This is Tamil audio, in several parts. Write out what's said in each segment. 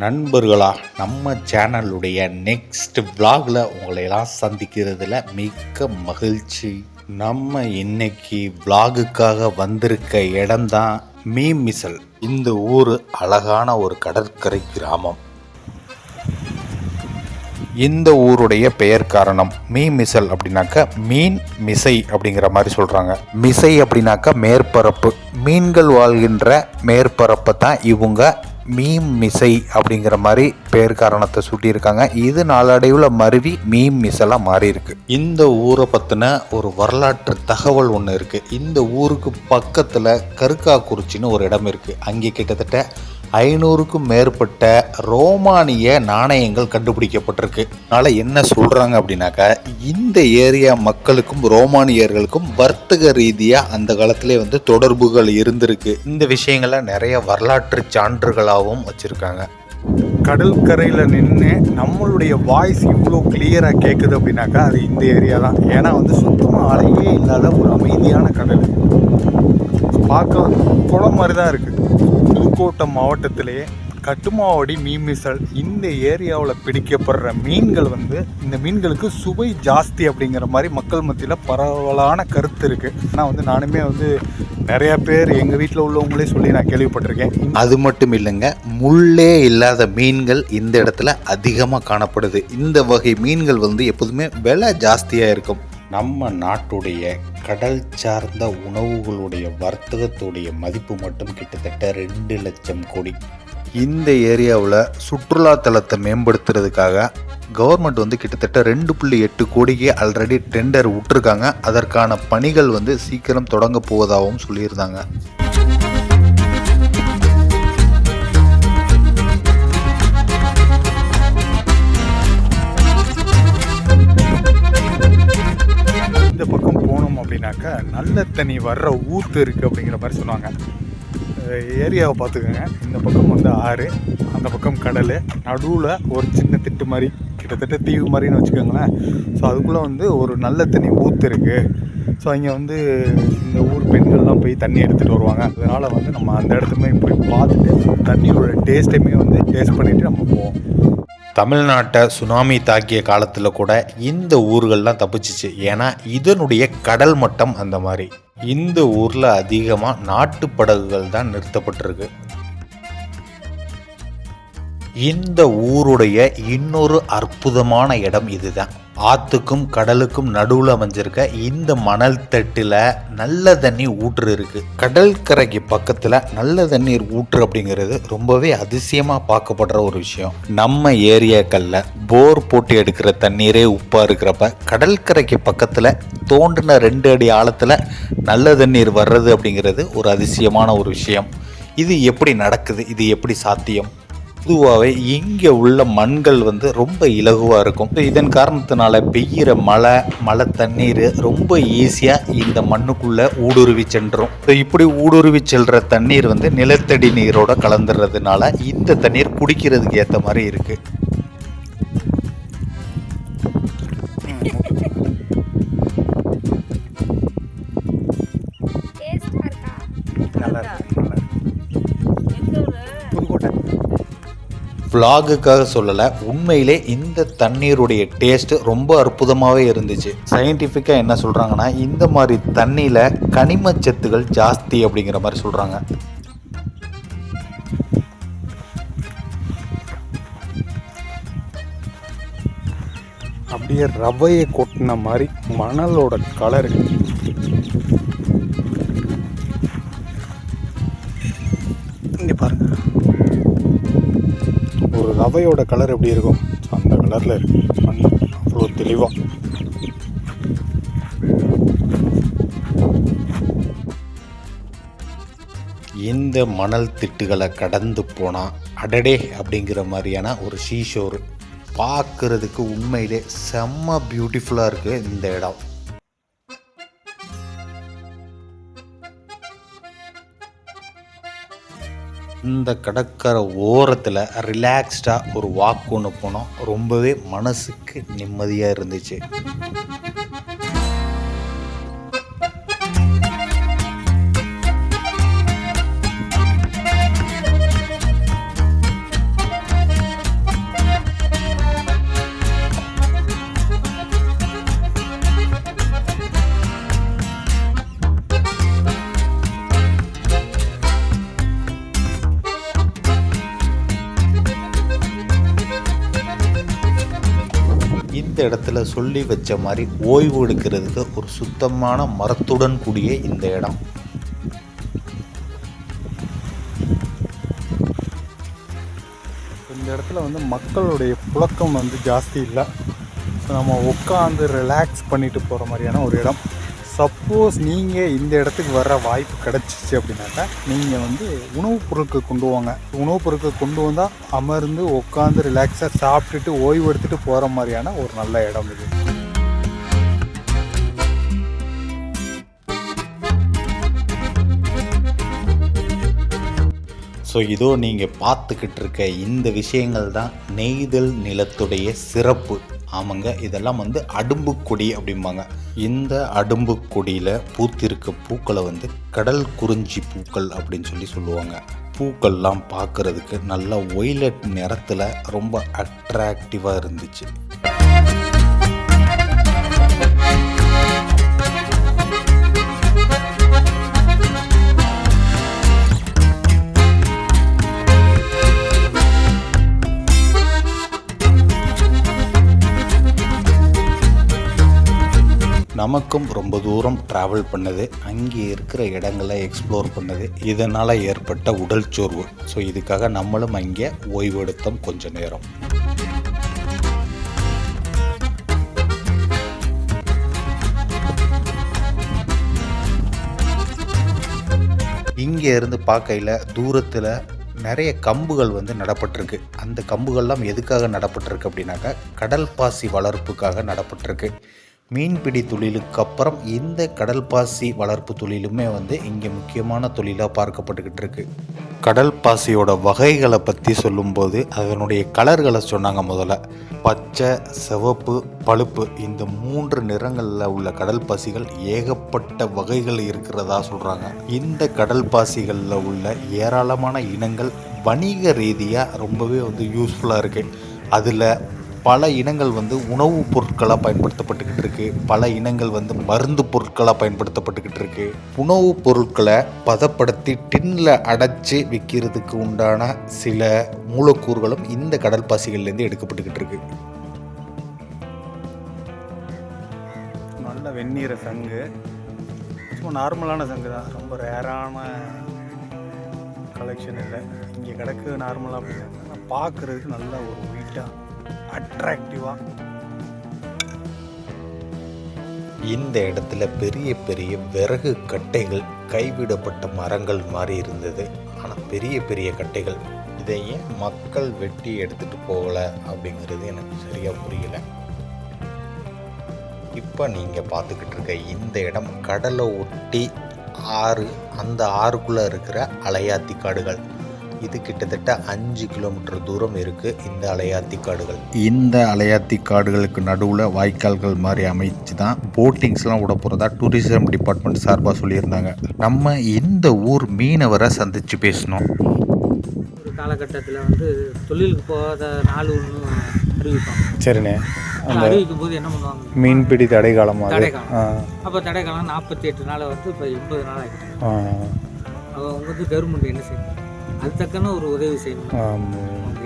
நண்பர்களா நம்ம சேனலுடைய நெக்ஸ்ட் vlogல உங்களை எல்லாம் சந்திக்கிறதுல மிக்க மகிழ்ச்சி. நம்ம இன்னைக்கு vlogக்காக வந்திருக்க இடம்தான் மீமிசல் இந்த ஊர் அழகான ஒரு கடற்கரை கிராமம். இந்த ஊருடைய பெயர் காரணம் மீ மிசல் அப்படின்னாக்கா மீன் மிசை அப்படிங்கிற மாதிரி சொல்கிறாங்க மிசை அப்படின்னாக்க மேற்பரப்பு. மீன்கள் வாழ்கின்ற மேற்பரப்பை தான் இவங்க மீன் மிசை அப்படிங்கிற மாதிரி பேர் காரணத்தை சூட்டியிருக்காங்க. இது நாளடைவில் மருவி மீம் மிசலாக மாறி இருக்கு இந்த ஊரை பற்றின ஒரு வரலாற்று தகவல் ஒன்று இருக்குது இந்த ஊருக்கு பக்கத்தில் கருக்காக்குறிச்சின்னு ஒரு இடம் இருக்குது அங்கே கிட்டத்தட்ட ஐநூறுக்கும் மேற்பட்ட ரோமானிய நாணயங்கள் கண்டுபிடிக்கப்பட்டிருக்கு. அதனால் என்ன சொல்கிறாங்க அப்படின்னாக்கா இந்த ஏரியா மக்களுக்கும் ரோமானியர்களுக்கும் வர்த்தக ரீதியாக அந்த காலத்திலே வந்து தொடர்புகள் இருந்திருக்கு. இந்த விஷயங்கள்லாம் நிறைய வரலாற்று சான்றுகளாகவும் வச்சுருக்காங்க. கடற்கரையில் நின்று நம்மளுடைய வாய்ஸ் இவ்வளோ கிளியராக கேட்குது அப்படின்னாக்கா அது இந்த ஏரியா தான். ஏன்னா வந்து சுத்தமாக அலையே இல்லாத ஒரு அமைதியான கடல். பார்க்க குளம் மாதிரி தான் இருக்குது புதுக்கோட்டை மாவட்டத்திலேயே கட்டுமாவடி மீன்மிசல் இந்த ஏரியாவில் பிடிக்கப்படுற மீன்கள் வந்து இந்த மீன்களுக்கு சுவை ஜாஸ்தி அப்படிங்கிற மாதிரி மக்கள் மத்தியில் பரவலான கருத்து இருக்குது ஆனால் வந்து நானுமே வந்து நிறையா பேர் எங்கள் வீட்டில் உள்ளவங்களே சொல்லி நான் கேள்விப்பட்டிருக்கேன். அது மட்டும் இல்லைங்க முள்ளே இல்லாத மீன்கள் இந்த இடத்துல அதிகமாக காணப்படுது. இந்த வகை மீன்கள் வந்து எப்போதுமே விலை ஜாஸ்தியாக இருக்கும். நம்ம நாட்டுடைய கடல் சார்ந்த உணவுகளுடைய வர்த்தகத்துடைய மதிப்பு மட்டும் கிட்டத்தட்ட ரெண்டு லட்சம் கோடி. இந்த ஏரியாவில் சுற்றுலா தலத்தை மேம்படுத்துறதுக்காக கவர்மெண்ட் வந்து கிட்டத்தட்ட ரெண்டு புள்ளி எட்டு கோடிக்கு ஆல்ரெடி டெண்டர் விட்டுருக்காங்க. அதற்கான பணிகள் வந்து சீக்கிரம் தொடங்க போவதாகவும் சொல்லியிருந்தாங்க. அப்படின்னாக்கா நல்ல தண்ணி வர்ற ஊத்து இருக்குது அப்படிங்கிற மாதிரி சொன்னாங்க ஏரியாவை பார்த்துக்கோங்க. இந்த பக்கம் வந்து ஆறு அந்த பக்கம் கடல் நடுவில் ஒரு சின்ன திட்டு மாதிரி கிட்டத்தட்ட தீவு மாதிரின்னு வச்சுக்கோங்களேன். ஸோ அதுக்குள்ளே வந்து ஒரு நல்ல தண்ணி ஊத்து இருக்குது ஸோ இங்கே வந்து இந்த ஊர் பெண்கள்லாம் போய் தண்ணி எடுத்துகிட்டு வருவாங்க. அதனால் வந்து நம்ம அந்த இடத்துமே போய் பார்த்துட்டு தண்ணியோட டேஸ்ட்டையுமே வந்து டேஸ்ட் பண்ணிவிட்டு நம்ம போவோம். தமிழ்நாட்டை சுனாமி தாக்கிய காலத்தில் கூட இந்த ஊர்கள்லாம் தப்பிச்சிச்சு. ஏன்னா இதனுடைய கடல் மட்டம் அந்த மாதிரி. இந்த ஊரில் அதிகமாக நாட்டு படகுகள் தான் நிறுத்தப்பட்டிருக்கு. இந்த ஊருடைய இன்னொரு அற்புதமான இடம் இதுதான். ஆற்றுக்கும் கடலுக்கும் நடுவில் அமைஞ்சிருக்க இந்த மணல் தட்டில் நல்ல தண்ணி ஊற்று இருக்குது கடற்கரைக்கு பக்கத்தில் நல்ல தண்ணீர் ஊற்று அப்படிங்கிறது ரொம்பவே அதிசயமாக பார்க்கப்படுற ஒரு விஷயம். நம்ம ஏரியாக்களில் போர் போட்டு எடுக்கிற தண்ணீரே உப்பாக இருக்கிறப்ப கடற்கரைக்கு பக்கத்தில் தோண்டின ரெண்டு அடி ஆழத்தில் நல்ல தண்ணீர் வர்றது அப்படிங்கிறது ஒரு அதிசயமான ஒரு விஷயம். இது எப்படி நடக்குது? இது எப்படி சாத்தியம்? பொதுவாகவே இங்கே உள்ள மண்கள் வந்து ரொம்ப இலகுவாக இருக்கும். இதன் காரணத்தினால பெய்கிற மழை மழை தண்ணீர் ரொம்ப ஈஸியாக இந்த மண்ணுக்குள்ளே ஊடுருவி சென்றும் இப்படி ஊடுருவி செல்கிற தண்ணீர் வந்து நிலத்தடி நீரோட கலந்துடுறதுனால இந்த தண்ணீர் குடிக்கிறதுக்கு ஏற்ற மாதிரி இருக்குது vlog-க்காக சொல்லலை உண்மையிலே இந்த தண்ணீருடைய டேஸ்ட் ரொம்ப அற்புதமாகவே இருந்துச்சு. சயின்டிஃபிக்காக என்ன சொல்கிறாங்கன்னா இந்த மாதிரி தண்ணியில் கனிமச்சத்துகள் ஜாஸ்தி அப்படிங்கிற மாதிரி சொல்கிறாங்க அப்படியே ரவையை கொட்டின மாதிரி மணலோட கலரு ரவையோட கலர் எப்படி இருக்கும்? அந்த கலரில் இருக்கு. மண் அவ்வளோ தெளிவாக இந்த மணல் திட்டுகளை கடந்து போனால் அடடே அப்படிங்கிற மாதிரியான ஒரு ஷீஷோர் பார்க்குறதுக்கு உண்மையிலே செம்ம பியூட்டிஃபுல்லாக இருக்குது இந்த இடம். இந்த கடற்கரை ஓரத்தில் ரிலாக்ஸ்டாக ஒரு வாக் ஒன்று போனோம். ரொம்பவே மனசுக்கு நிம்மதியாக இருந்துச்சு. சொல்லி வச்ச மாதிரி ஓய்வு எடுக்கிறதுக்கு ஒரு சுத்தமான மரத்துடன் கூடிய இந்த இடம். இந்த இடத்துல வந்து மக்களுடைய புழக்கம் வந்து ஜாஸ்தி இல்லை. ஸோ நம்ம உட்காந்து ரிலாக்ஸ் பண்ணிட்டு போகிற மாதிரியான ஒரு இடம். சப்போஸ் நீங்கள் இந்த இடத்துக்கு வர வாய்ப்பு கிடச்சிச்சு அப்படின்னாக்கா நீங்கள் வந்து உணவுப் பொருட்கள் கொண்டு வாங்க. உணவுப் பொருட்கள் கொண்டு வந்தால் அமர்ந்து உட்காந்து ரிலாக்ஸாக சாப்பிட்டுட்டு ஓய்வு எடுத்துகிட்டு போகிற மாதிரியான ஒரு நல்ல இடம் இது. ஸோ இதோ நீங்கள் பார்த்துக்கிட்டு இருக்க இந்த விஷயங்கள் தான் நெய்தல் நிலத்துடைய சிறப்பு. ஆமாங்க இதெல்லாம் வந்து அடும்பு கொடி அப்படிம்பாங்க. இந்த அடும்பு கொடியில் பூத்திருக்க பூக்களை வந்து கடல் குறிஞ்சி பூக்கள் அப்படின்னு சொல்லி சொல்லுவாங்க. பூக்கள்லாம் பார்க்குறதுக்கு நல்ல ஒய்லட் நிறத்தில் ரொம்ப அட்ராக்டிவாக இருந்துச்சு. நமக்கும் ரொம்ப தூரம் ட்ராவல் பண்ணது அங்கே இருக்கிற இடங்களை எக்ஸ்ப்ளோர் பண்ணது. இதனால் ஏற்பட்ட உடல் சோர்வு. ஸோ இதுக்காக நம்மளும் அங்கே ஓய்வெடுத்தோம் கொஞ்ச நேரம். இங்கே இருந்து பார்க்கையில் தூரத்தில் நிறைய கம்புகள் வந்து நடப்பட்டிருக்கு. அந்த கம்புகள்லாம் எதுக்காக நடப்பட்டிருக்கு அப்படின்னாக்கா கடல் பாசி வளர்ப்புக்காக நடப்பட்டிருக்கு. மீன்பிடி தொழிலுக்கு அப்புறம் இந்த கடல் பாசி வளர்ப்பு தொழிலுமே வந்து இங்கே முக்கியமான தொழிலாக பார்க்கப்பட்டுக்கிட்டு இருக்கு. கடல் பாசியோட வகைகளை பற்றி சொல்லும்போது அதனுடைய கலர்களை சொன்னாங்க முதல்ல. பச்சை சிவப்பு பழுப்பு இந்த மூன்று நிறங்களில் உள்ள கடல் பாசிகள் ஏகப்பட்ட வகைகள் இருக்கிறதா சொல்கிறாங்க இந்த கடல் பாசிகளில் உள்ள ஏராளமான இனங்கள் வணிக ரீதியாக ரொம்பவே வந்து யூஸ்ஃபுல்லாக இருக்குது அதில் பல இனங்கள் வந்து உணவுப் பொருட்களாக பயன்படுத்தப்பட்டுக்கிட்டு இருக்கு. பல இனங்கள் வந்து மருந்து பொருட்களாக பயன்படுத்தப்பட்டுக்கிட்டு இருக்கு. உணவுப் பொருட்களை பதப்படுத்தி டின்னில் அடைச்சி விற்கிறதுக்கு உண்டான சில மூலக்கூறுகளும் இந்த கடல் பாசிகள்லேருந்து எடுக்கப்பட்டுக்கிட்டு இருக்கு. நல்ல வெந்நீர சங்கு. சும்மா நார்மலான சங்கு தான். ரொம்ப ரேரான கலெக்ஷன் இல்லை. இங்கே கிடக்கு நார்மலாக பார்க்குறதுக்கு நல்ல ஒரு வீட்டாக அட்ராக்டிவாக இந்த இடத்துல பெரிய பெரிய விறகு கட்டைகள் கைவிடப்பட்ட மரங்கள் மாதிரி இருந்தது. ஆனால் பெரிய பெரிய கட்டைகள். இதை ஏன் மக்கள் வெட்டி எடுத்துகிட்டு போகலை அப்படிங்கிறது எனக்கு சரியாக புரியல. இப்போ நீங்கள் பார்த்துக்கிட்டு இருக்க இந்த இடம் கடலை ஒட்டி ஆறு அந்த ஆறுக்குள்ளே இருக்கிற அலையாத்தி காடுகள். இது கிட்டத்தட்ட அஞ்சு கிலோமீட்டர் தூரம் இருக்குது இந்த அலையாத்தி காடுகள். இந்த அலையாத்தி காடுகளுக்கு நடுவில் வாய்க்கால்கள் மாதிரி அமைச்சு தான் போட்டிங்ஸ்லாம் விட போகிறதா டூரிசம் டிபார்ட்மெண்ட் சார்பாக சொல்லியிருந்தாங்க. நம்ம இந்த ஊர் மீனவரை சந்தித்து பேசணும். ஒரு காலகட்டத்தில் வந்து தொழிலுக்கு போகாத நாள் ஒன்று அறிவிப்பாங்க. சரிண்ணே. அந்த அறிவிக்கும் போது என்ன பண்ணுவாங்க? மீன்பிடி தடை காலமாக தடைக்காலம். ஆ. அப்போ தடைக்காலம் நாற்பத்தி எட்டு நாளை வந்து இப்போ எண்பது நாள் ஆகிட்டு ஆ. அவங்க வந்து கவர்மெண்ட் என்ன செய்யணும் அது தக்கன ஒரு உதவி செய்யணும். அவங்க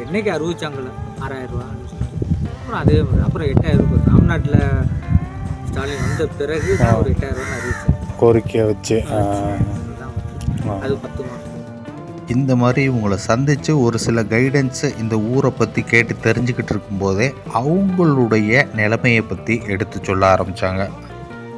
என்னைக்கு அறிவிச்சாங்கல்ல ஆறாயிரம் ரூபா அப்புறம் அதே மாதிரி அப்புறம் எட்டாயிரம் ரூபாய். தமிழ்நாட்டில் ஸ்டாலின் வந்த பிறகு ஒரு எட்டாயிரம் ரூபாய் அறிவிச்சாங்க கோரிக்கையை வச்சு. அது பத்து மாதம் இந்த மாதிரி இவங்களை சந்தித்து ஒரு சில கைடன்ஸை இந்த ஊரை பற்றி கேட்டு தெரிஞ்சுக்கிட்டு இருக்கும்போதே அவங்களுடைய நிலைமையை பற்றி எடுத்து சொல்ல ஆரம்பித்தாங்க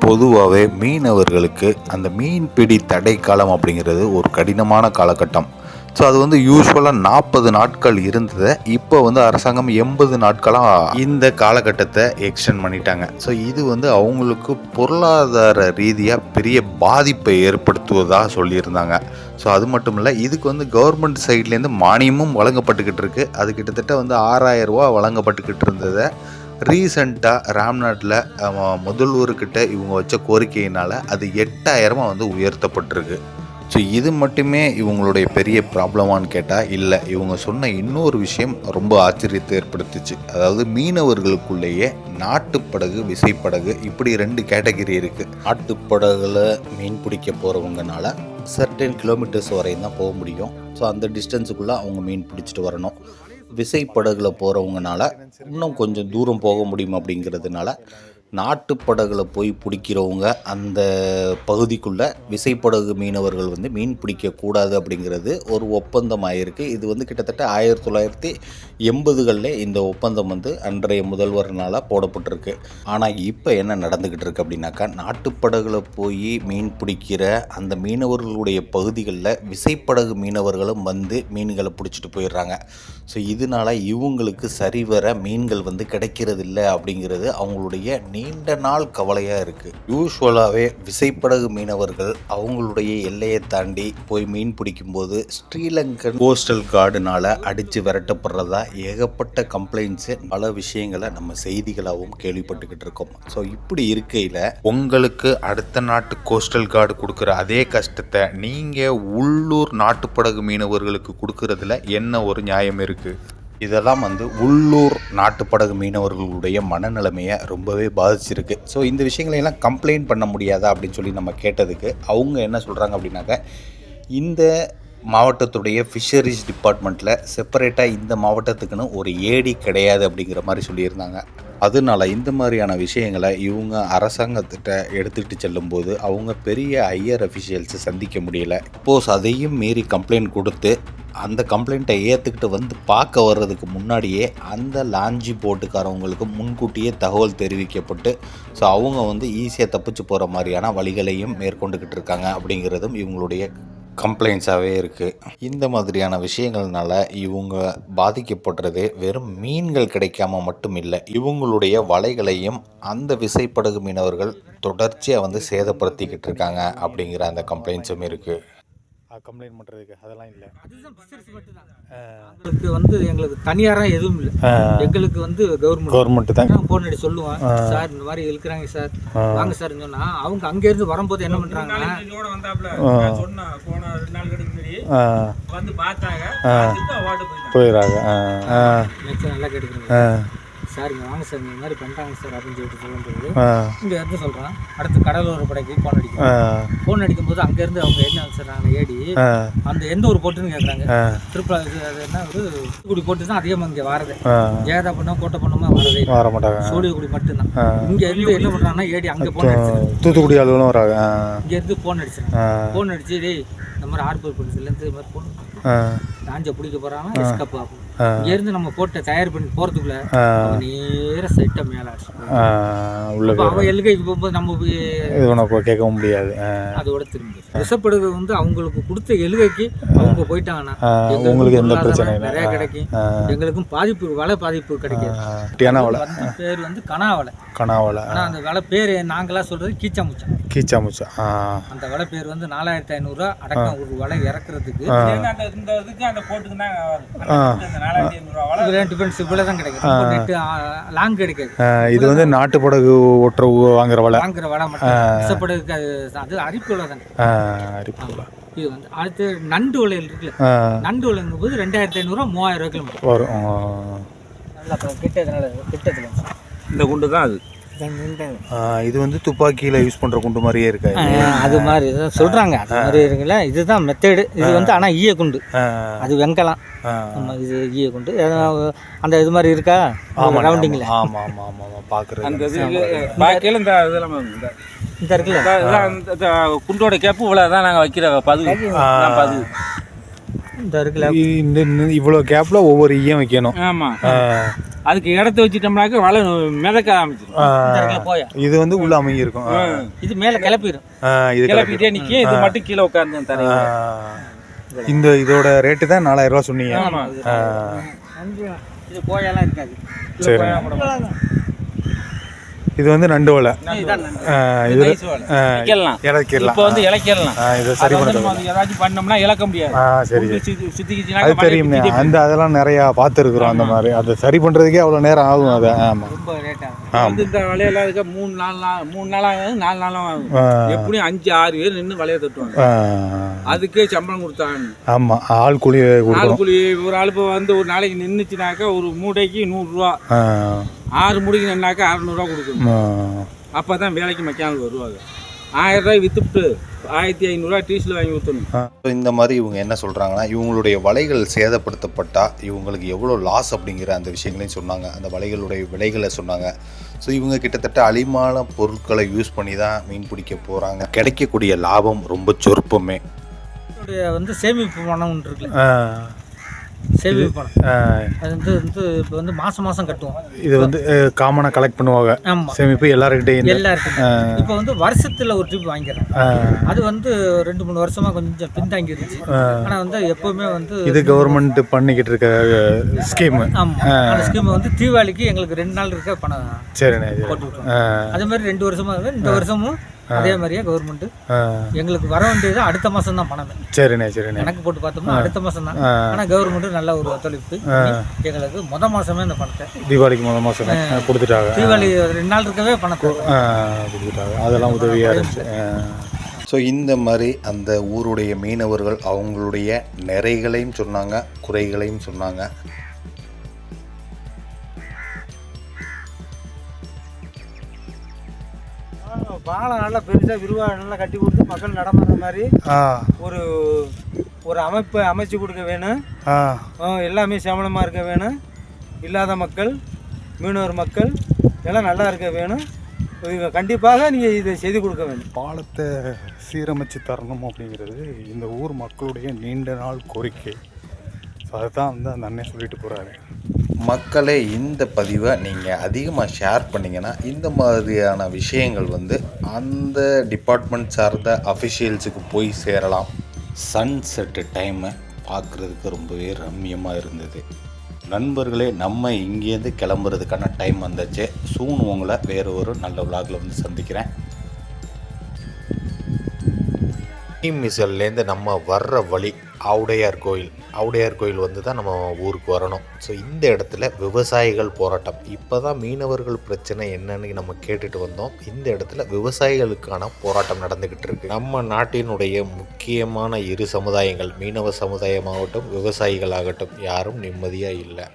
பொதுவாகவே மீனவர்களுக்கு அந்த மீன்பிடி தடை காலம் அப்படிங்கிறது ஒரு கடினமான காலகட்டம். ஸோ அது வந்து யூஸ்வலாக நாற்பது நாட்கள் இருந்தது. இப்போ வந்து அரசாங்கம் எண்பது நாட்களாக இந்த காலகட்டத்தை எக்ஸ்டெண்ட் பண்ணிட்டாங்க. ஸோ இது வந்து அவங்களுக்கு பொருளாதார ரீதியாக பெரிய பாதிப்பை ஏற்படுத்துவதாக சொல்லியிருந்தாங்க. ஸோ அது மட்டும் இல்லை இதுக்கு வந்து கவர்மெண்ட் சைட்லேருந்து மானியமும் வழங்கப்பட்டுக்கிட்டு இருக்கு. அது கிட்டத்தட்ட வந்து ஆறாயிரம் ரூபா வழங்கப்பட்டுக்கிட்டு இருந்ததை. ரீசண்டாக ராம்நாட்டில் முதல்வர்கிட்ட இவங்க வச்ச கோரிக்கையினால் அது எட்டாயிரமாக வந்து உயர்த்தப்பட்டிருக்கு. ஸோ இது மட்டுமே இவங்களுடைய பெரிய ப்ராப்ளமான்னு கேட்டால் இல்லை. இவங்க சொன்ன இன்னொரு விஷயம் ரொம்ப ஆச்சரியத்தை ஏற்படுத்துச்சு. அதாவது மீனவர்களுக்குள்ளேயே நாட்டுப்படகு விசைப்படகு இப்படி ரெண்டு கேட்டகரி இருக்குது நாட்டுப்படகுல மீன் பிடிக்க போகிறவங்கனால சர்டன் கிலோமீட்டர்ஸ் வரையும் தான் போக முடியும். ஸோ அந்த டிஸ்டன்ஸுக்குள்ளே அவங்க மீன் பிடிச்சிட்டு வரணும். விசைப்படகுல போகிறவங்கனால இன்னும் கொஞ்சம் தூரம் போக முடியும் அப்படிங்கிறதுனால நாட்டுப்படகுல போய் பிடிக்கிறவங்க அந்த பகுதிக்குள்ளே விசைப்படகு மீனவர்கள் வந்து மீன் பிடிக்கக்கூடாது அப்படிங்கிறது ஒரு ஒப்பந்தம் ஆயிருக்கு. இது வந்து கிட்டத்தட்ட ஆயிரத்தி தொள்ளாயிரத்தி எண்பதுகளில் இந்த ஒப்பந்தம் வந்து அன்றைய முதல்வர்னால் போடப்பட்டிருக்கு. ஆனால் இப்போ என்ன நடந்துக்கிட்டு இருக்கு அப்படின்னாக்கா நாட்டுப்படகுல போய் மீன் பிடிக்கிற அந்த மீனவர்களுடைய பகுதிகளில் விசைப்படகு மீனவர்களும் வந்து மீன்களை பிடிச்சிட்டு போயிடுறாங்க. ஸோ இதனால இவங்களுக்கு சரிவர மீன்கள் வந்து கிடைக்கிறதில்ல அப்படிங்கிறது அவங்களுடைய நீண்ட நாள் கவலையாக இருக்குது யூஸ்வலாகவே விசைப்படகு மீனவர்கள் அவங்களுடைய எல்லையை தாண்டி போய் மீன் பிடிக்கும்போது ஸ்ரீலங்கன் கோஸ்டல் கார்டுனால அடித்து விரட்டப்படுறதா ஏகப்பட்ட கம்ப்ளைண்ட்ஸு பல விஷயங்களை நம்ம செய்திகளாகவும் கேள்விப்பட்டுக்கிட்டு இருக்கோம். ஸோ இப்படி இருக்கையில் உங்களுக்கு அடுத்த நாட்டு கோஸ்டல் கார்டு கொடுக்குற அதே கஷ்டத்தை நீங்கள் உள்ளூர் நாட்டுப்படகு மீனவர்களுக்கு கொடுக்கறதுல என்ன ஒரு நியாயம் இருக்குது இதெல்லாம் வந்து உள்ளூர் நாட்டுப்படகு மீனவர்களுடைய மனநிலைமையை ரொம்பவே பாதிச்சிருக்கு. ஸோ இந்த விஷயங்களையெல்லாம் கம்ப்ளைண்ட் பண்ண முடியாதா அப்படின்னு சொல்லி நம்ம கேட்டதுக்கு அவங்க என்ன சொல்கிறாங்க அப்படின்னாக்க இந்த மாவட்டத்துடைய ஃபிஷரிஸ் டிபார்ட்மெண்ட்டில் செப்பரேட்டாக இந்த மாவட்டத்துக்குன்னு ஒரு ஏடி கிடையாது அப்படிங்கிற மாதிரி சொல்லியிருந்தாங்க. அதனால இந்த மாதிரியான விஷயங்களை இவங்க அரசாங்கத்திட்ட எடுத்துகிட்டு செல்லும்போது அவங்க பெரிய ஹையர் அஃபிஷியல்ஸை சந்திக்க முடியல. இப்போஸ் அதையும் மீறி கம்ப்ளைண்ட் கொடுத்து அந்த கம்ப்ளைண்ட்டை ஏற்றுக்கிட்டு வந்து பார்க்க வர்றதுக்கு முன்னாடியே அந்த லாஞ்சி போட்டுக்காரவங்களுக்கு முன்கூட்டியே தகவல் தெரிவிக்கப்பட்டு ஸோ அவங்க வந்து ஈஸியாக தப்பிச்சு போகிற மாதிரியான வழிகளையும் மேற்கொண்டுக்கிட்டு இருக்காங்க அப்படிங்கிறதும் இவங்களுடைய கம்ப்ளைண்ட்ஸாகவே இருக்குது இந்த மாதிரியான விஷயங்கள்னால இவங்க பாதிக்கப்படுறது வெறும் மீன்கள் கிடைக்காம மட்டும் இல்லை இவங்களுடைய வலைகளையும் அந்த விசைப்படகு மீனவர்கள் தொடர்ச்சியாக வந்து சேதப்படுத்திக்கிட்டு இருக்காங்க அப்படிங்கிற அந்த கம்ப்ளைண்ட்ஸும் இருக்குது கம்ப்ளைண்ட் பண்ணுறதுக்கு அதெல்லாம் இல்லை. எங்களுக்கு வந்து எங்களுக்கு தனியாரா எதுவும் இல்லை. எங்களுக்கு வந்து கவர்மெண்ட் கவர்மெண்ட் தான். போன் அடி சொல்லுவான். சார் இந்த மாதிரி இருக்கிறாங்க சார். வாங்க சார் சொன்னா அவங்க அங்க இருந்து வரும்போது என்ன முன்னாடி வந்து பார்த்தாங்க. போயிடுறாங்க. நல்லா கேட்டுக்கிறீங்க. சார் இங்க வாங்க சார் இந்த மாதிரி பண்றாங்க சார் அப்படின்னு சொல்லிட்டு சொல்லும்போது இங்க இருந்து சொல்றான் அடுத்து கடலோர படைக்கு போன் அடிக்கும். போன் அடிக்கும் போது அங்க இருந்து அவங்க என்ன சொல்றாங்க ஏடி அந்த எந்த ஒரு போட்டுன்னு கேக்குறாங்க. திருப்பி அது அது என்ன ஒரு தூத்துக்குடி போட்டு தான் அதிகமாக இங்கே வரது. ஜெயதா பண்ணோம் கோட்டை பண்ணோமா வரதே. வர மாட்டாங்க. சூடியக்குடி மட்டும்தான். இங்க இருந்து என்ன பண்றாங்கன்னா ஏடி அங்க போன் தூத்துக்குடி ஆளுகளும் வராங்க இங்க இருந்து போன் அடிச்சிருக்காங்க. போன் அடிச்சு டேய் இந்த மாதிரி ஆர்பர் போலீஸ்ல இருந்து இது மாதிரி போன் காஞ்ச பிடிக்க போறாங்கன்னா எஸ்கப் ஆகும். இங்க இருந்து நம்ம போட்டை தயார் பண்ணி போறதுக்குள்ள அவன் நேர சைட்டை மேல உள்ள அவன் எல்கைக்கு போகும்போது நம்ம போய் இது ஒன்று கேட்கவும் முடியாது. அதோட திரும்பி விஷப்படுது வந்து அவங்களுக்கு கொடுத்த எலுகைக்கு அவங்க போயிட்டாங்கன்னா உங்களுக்கு எந்த இல்லை. நிறைய கிடைக்கும். எங்களுக்கும் பாதிப்பு வலை பாதிப்பு கிடைக்காது. வலை வந்து பேர் வந்து கனாவலை. கனாவலை. ஆனா அந்த வலை பேர் நாங்களா சொல்றது கீச்சாமுச்சம் கீச்சா முச்சா ஆ. அந்த வலை பேர் வந்து நாலாயிரத்தி ஐநூறுரூவா அடக்கம் ஒரு வலை இறக்குறதுக்கு இந்த இதுக்கு அந்த போட்டுக்கு தான் இது வந்து நாட்டு படகு ஓட்டுற ஊ- வாங்குற வலை. வாங்குற வலை மட்டும். அது அது அரிப்பு வலை தானே. இது வந்து அடுத்து நண்டு வலையில் இருக்குல்ல நண்டு வலைங்கும் போது ரெண்டாயிரத்தி ஐநூறுரூவா மூவாயிரம் ரூபாய்க்கு மட்டும். வரும். கிட்டதுனால கிட்டத்துல இந்த குண்டு தான் அது. இது வந்து துப்பாக்கியில யூஸ் பண்ற குண்டு மாதிரியே இருக்காது அது மாதிரி தான் சொல்றாங்க. அது மாதிரி இருக்குல்ல. இதுதான் மெத்தேடு இது வந்து ஆனா ஈய குண்டு. அது வெங்கலம். இது ஈய குண்டு. அந்த இது மாதிரி இருக்கா? ஆமா ரவுண்டிங்ல ஆமா ஆமா ஆமா ஆமா பாக்குறது. அந்த பாக்கியில் இந்த இதெல்லாம் இந்த இருக்குல்ல. குண்டோட கேப்பு இவ்வளோ தான் நாங்கள் வைக்கிற பது தான் பது இந்த இவ்வளவு கேப்ல ஒவ்வொரு ஈயம் வைக்கணும். ஆமாம் அதுக்கு இடத்த வச்சுட்டோம்னாக்க வலை மிதக்க ஆரம்பிச்சிடும் இது வந்து உள்ள ஆ, இது மேல கிளப்பிடும் இது கிளப்பி கிளப்பிட்டே நிற்கும் இது மட்டும் கீழே உட்காந்து ஆ, இந்த இதோட ரேட்டு தான் நாலாயிரம் ரூபாய் சொன்னீங்க. இது போயாலாம் இருக்காது. சரி இது வந்து நண்டு. வலை இது இறக்கிடலாம். இறக்கிடலாம். இப்போ வந்து இலக்கிடலாம் ஆ, இதை சரி பண்ண ஏதாச்சும் பண்ணோம்னா இழக்க முடியாது. ஆ சரி. அது தெரியும்ண்ணே அந்த அதெல்லாம் நிறையா பார்த்துருக்குறோம் அந்த மாதிரி. அதை சரி பண்ணுறதுக்கே அவ்வளோ நேரம் ஆகும் அதை. ஆமாம் ரொம்ப ரேட் ஆகும் இந்த வலையெல்லாம் இருக்க மூணு நாலு நாள் மூணு நாள் ஆகும் நாலு நாளும் ஆகும். எப்படியும் அஞ்சு ஆறு பேர் நின்று வலைய தட்டுவாங்க. அதுக்கே சம்பளம் கொடுத்தாங்க ஆமாம் ஆள் கூலி கொடுக்கணும். கூலி ஒரு ஆள் இப்போ வந்து ஒரு நாளைக்கு நின்றுச்சுனாக்கா ஒரு மூடைக்கு நூறுரூவா ஆறு மூடைக்கு நின்னாக்கா அறநூறுவா கொடுக்கணும். அப்போ தான் வேலைக்கு மெக்கானிக் வருவாங்க. ஆயிரம் ரூபாய் வித்துட்டு ஆயிரத்தி ஐநூறுரூவா டீசல் வாங்கி ஊற்றணும் ஸோ இந்த மாதிரி இவங்க என்ன சொல்கிறாங்கன்னா இவங்களுடைய வலைகள் சேதப்படுத்தப்பட்டால் இவங்களுக்கு எவ்வளோ லாஸ் அப்படிங்கிற அந்த விஷயங்களையும் சொன்னாங்க. அந்த வலைகளுடைய விலைகளை சொன்னாங்க. ஸோ இவங்க கிட்டத்தட்ட அழிமான பொருட்களை யூஸ் பண்ணி தான் மீன் பிடிக்க போகிறாங்க கிடைக்கக்கூடிய லாபம் ரொம்ப சொற்பமே. வந்து சேமிப்பு பணம் ஒன்று இருக்குல்ல. பணம் ஆ, அது வந்து வந்து இப்போ வந்து மாதம் மாதம் கட்டுவோம் இது வந்து காமனாக கலெக்ட் பண்ணுவாங்க. ஆமாம் சேமிப்பு எல்லாருக்கிட்டையும் எல்லாருக்கும் இப்போ வந்து வருஷத்தில் ஒரு ட்ரிப் வாங்கிக்கிறேன் ஆ, அது வந்து ரெண்டு மூணு வருஷமா கொஞ்சம் பின்தாங்கி இருந்துச்சு ஆனால் வந்து எப்போவுமே வந்து இது கவர்மெண்ட் பண்ணிக்கிட்டு இருக்க ஸ்கீமு ஆமாம் அந்த ஸ்கீம் வந்து தீபாவளிக்கு எங்களுக்கு ரெண்டு நாள் இருக்க பணம் சரிண்ணே சரி. போட்டு அதே மாதிரி ரெண்டு வருஷமா இருக்கு. இந்த வருஷமும் அதே மாதிரியே கவர்மெண்ட் எங்களுக்கு வர வேண்டியது அடுத்த மாதம் தான் பணமே. சரிண்ணே சரிண்ணே. கணக்கு போட்டு பார்த்தோம்னா அடுத்த மாதம் தான் ஆ. ஆனால் கவர்மெண்ட் நல்ல ஒரு ஒத்துழைப்பு. எங்களுக்கு முத மாசமே இந்த பணத்தை. தீபாவளிக்கு முதல் மாதம் கொடுத்துட்டாங்க. தீபாவளி ரெண்டு நாள் இருக்கவே பணத்தை கொடுத்துட்டாங்க. அதெல்லாம் உதவியாக இருந்துச்சு. ஸோ இந்த மாதிரி அந்த ஊருடைய மீனவர்கள் அவங்களுடைய நிறைகளையும் சொன்னாங்க குறைகளையும் சொன்னாங்க. பாலம் நல்லா பெருசாக விரிவாக நல்லா கட்டி கொடுத்து மக்கள் நடமாடுற மாதிரி ஒரு ஒரு அமைப்பை அமைச்சு கொடுக்க வேணும். எல்லாமே சமணமாக இருக்க வேணும். இல்லாத மக்கள் மீனவர் மக்கள் எல்லாம் நல்லா இருக்க வேணும். கண்டிப்பாக நீங்கள் இதை செய்து கொடுக்க வேண்டும் பாலத்தை சீரமைச்சு தரணும் அப்படிங்கிறது இந்த ஊர் மக்களுடைய நீண்ட நாள் கோரிக்கை. ஸோ அதுதான் வந்து அந்த அண்ணன் சொல்லிட்டு போகிறாரு மக்களே இந்த பதிவை நீங்கள் அதிகமாக ஷேர் பண்ணிங்கன்னா இந்த மாதிரியான விஷயங்கள் வந்து அந்த டிபார்ட்மெண்ட் சார்ந்த அஃபிஷியல்ஸுக்கு போய் சேரலாம். சன்செட்டு டைமை பார்க்குறதுக்கு ரொம்பவே ரம்மியமாக இருந்தது. நண்பர்களே நம்ம இங்கேருந்து கிளம்புறதுக்கான டைம் வந்துச்சு. சூன் உங்களை வேறு ஒரு நல்ல விளாகில் வந்து சந்திக்கிறேன். மிசல்லேருந்து நம்ம வர்ற வழி ஆவுடையார் கோயில். ஆவுடையார் கோயில் வந்து தான் நம்ம ஊருக்கு வரணும். ஸோ இந்த இடத்துல விவசாயிகள் போராட்டம். இப்போ தான் மீனவர்கள் பிரச்சனை என்னன்னு நம்ம கேட்டுட்டு வந்தோம். இந்த இடத்துல விவசாயிகளுக்கான போராட்டம் நடந்துக்கிட்டு இருக்கு. நம்ம நாட்டினுடைய முக்கியமான இரு சமுதாயங்கள் மீனவ சமுதாயமாகட்டும் விவசாயிகளாகட்டும் யாரும் நிம்மதியாக இல்லை.